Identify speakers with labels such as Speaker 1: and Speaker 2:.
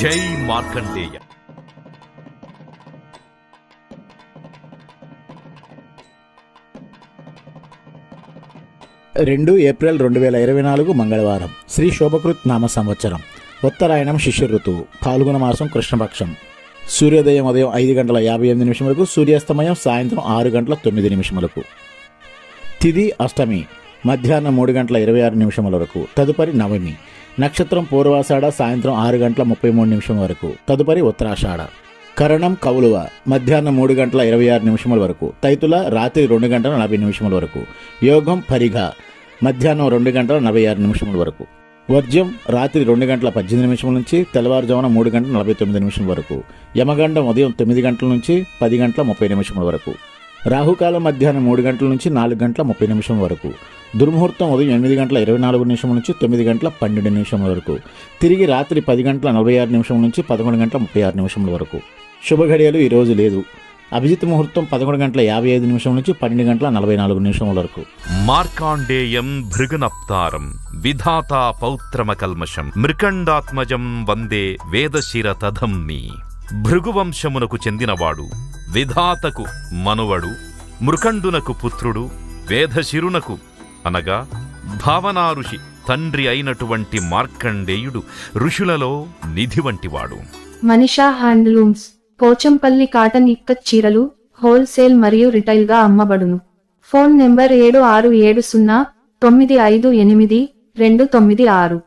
Speaker 1: జై మార్కండేయ.
Speaker 2: రెండు ఏప్రిల్ రెండు వేల ఇరవై నాలుగు మంగళవారం శ్రీ శోభకృత్ నామ సంవత్సరం ఉత్తరాయణం శిష్య ఋతువు పాల్గొన మాసం కృష్ణపక్షం. సూర్యోదయం ఉదయం ఐదు గంటల యాభై ఎనిమిది నిమిషములకు సూర్యాస్తమయం సాయంత్రం ఆరు గంటల తొమ్మిది నిమిషములకు. తిది అష్టమి మధ్యాహ్నం మూడు గంటల ఇరవై ఆరు నిమిషముల వరకు. తదుపరి నవమి. నక్షత్రం పూర్వాషాఢ సాయంత్రం ఆరు గంటల ముప్పై మూడు నిమిషం వరకు. తదుపరి ఉత్తరాషాఢ. కరణం కౌలువ మధ్యాహ్నం మూడు గంటల ఇరవై ఆరు నిమిషముల వరకు. తైతుల రాత్రి రెండు గంటల నలభై నిమిషముల వరకు. యోగం పరిఘ. మధ్యాహ్నం రెండు గంటల నలభై ఆరు నిమిషముల వరకు. వర్జ్యం రాత్రి రెండు గంటల పద్దెనిమిది నిమిషం నుంచి తెల్లవారుజామున మూడు గంటల నలభై తొమ్మిది నిమిషం వరకు. యమగండం ఉదయం తొమ్మిది గంటల నుంచి పది గంటల ముప్పై నిమిషముల వరకు. రాహుకాలం మధ్యాహ్నం మూడు గంటల నుంచి నాలుగు గంటల ముప్పై నిమిషం వరకు. దుర్ముహూర్తం ఉదయం ఎనిమిది గంటల ఇరవై నాలుగు నిమిషం నుంచి తొమ్మిది గంటల పన్నెండు నిమిషముల వరకు. తిరిగి రాత్రి పది గంటల నలభై ఆరు నిమిషం నుంచి పదకొండు గంటల ముప్పై ఆరు నిమిషముల వరకు. శుభఘడియలు ఈరోజు లేదు. అభిజిత్ ముహూర్తం పదకొండు గంటల యాభై ఐదు నిమిషం నుంచి పన్నెండు గంటల నలభై నాలుగు నిమిషముల వరకు.
Speaker 1: మార్కాండేయం భృగునప్తారం విధాతా పౌత్రమకల్మషం మృకండాత్మజం వందే వేదశిర తధమ్మి భృగువంశమునకు చెందినవాడు విధాతకు మనువడు మృకండునకు పుత్రుడు వేదశిరునకు అనగా భావనా ఋషి తండ్రి అయినటువంటి మార్కండేయుడు ఋషులలో నిధి వంటివాడు.
Speaker 3: మనిషా హ్యాండ్లూమ్స్ పోచంపల్లి కాటన్ ఇక్కత్ చీరలు హోల్సేల్ మరియు రిటైల్గా అమ్మబడును. ఫోన్ నెంబర్ ఏడు ఆరు ఏడు సున్నా తొమ్మిది ఐదు ఎనిమిది రెండు తొమ్మిది ఆరు.